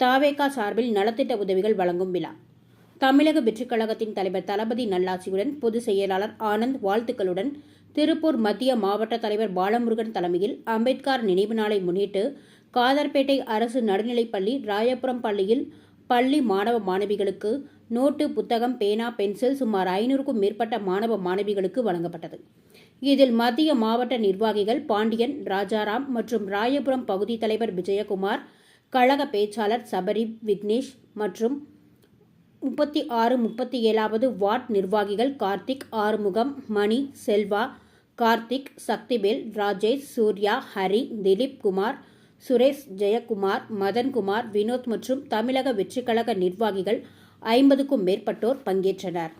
தாவேகா சார்பில் நலத்திட்ட உதவிகள் வழங்கும் விழா. தமிழக வெற்றிக்கழகத்தின் தலைவர் தளபதி நல்லாசியுடன் பொதுச் செயலாளர் ஆனந்த் வாழ்த்துக்களுடன் திருப்பூர் மத்திய மாவட்ட தலைவர் பாலமுருகன் தலைமையில் அம்பேத்கர் நினைவு நாளை முன்னிட்டு காதர்பேட்டை அரசு நடுநிலைப்பள்ளி ராயபுரம் பள்ளியில் பள்ளி மாணவ மாணவிகளுக்கு நோட்டு புத்தகம் பேனா பென்சில் சுமார் ஐநூறுக்கும் மேற்பட்ட மாணவ மாணவிகளுக்கு வழங்கப்பட்டது. இதில் மத்திய மாவட்ட நிர்வாகிகள் பாண்டியன் ராஜாராம் மற்றும் ராயபுரம் பகுதி தலைவர் விஜயகுமார் கழக பேச்சாளர் சபரி விக்னேஷ் மற்றும் முப்பத்தி ஆறு முப்பத்தி ஏழாவது வார்ட் நிர்வாகிகள் கார்த்திக் ஆறுமுகம் மணி செல்வா கார்த்திக் சக்திவேல் ராஜேஷ் சூர்யா ஹரி திலீப் குமார் சுரேஷ் ஜெயக்குமார் மதன்குமார் வினோத் மற்றும் தமிழக வெற்றிக்கழக நிர்வாகிகள் ஐம்பதுக்கும் மேற்பட்டோர் பங்கேற்றனர்.